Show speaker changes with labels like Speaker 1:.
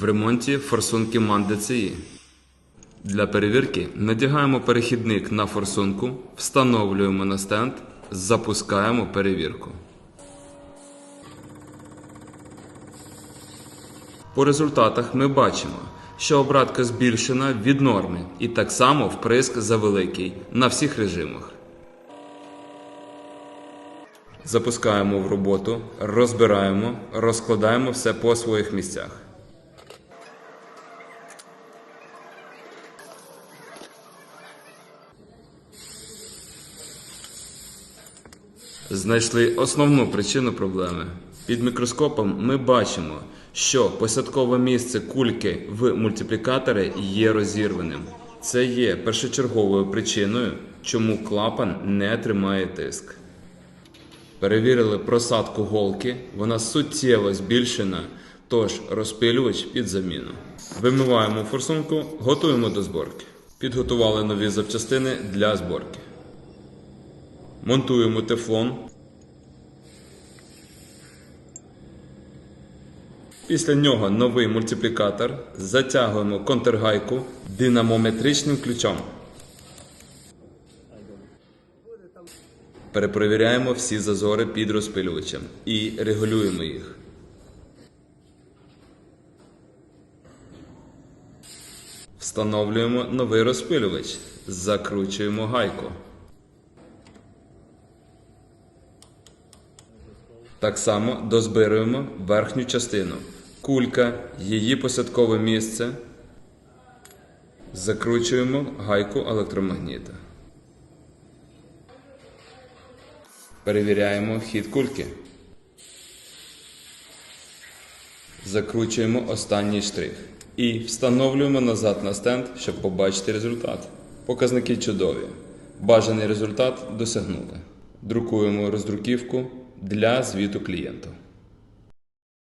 Speaker 1: В ремонті форсунки DCI. Для перевірки надягаємо перехідник на форсунку, встановлюємо на стенд, запускаємо перевірку. По результатах ми бачимо, що обратка збільшена від норми і так само вприск завеликий на всіх режимах. Запускаємо в роботу, розбираємо, розкладаємо все по своїх місцях. Знайшли основну причину проблеми. Під мікроскопом ми бачимо, що посадкове місце кульки в мультиплікаторі є розірваним. Це є першочерговою причиною, чому клапан не тримає тиск. Перевірили просадку голки, вона суттєво збільшена, тож розпилювач під заміну. Вимиваємо форсунку, готуємо до зборки. Підготували нові запчастини для зборки. Монтуємо тефлон. Після нього новий мультиплікатор. Затягуємо контргайку динамометричним ключом. Перепровіряємо всі зазори під розпилювачем і регулюємо їх. Встановлюємо новий розпилювач. Закручуємо гайку. Так само дозбируємо верхню частину. Кулька, її посадкове місце. Закручуємо гайку електромагніта. Перевіряємо хід кульки. Закручуємо останній штрих. І встановлюємо назад на стенд, щоб побачити результат. Показники чудові. Бажаний результат досягнули. Друкуємо роздруківку для звіту клієнту.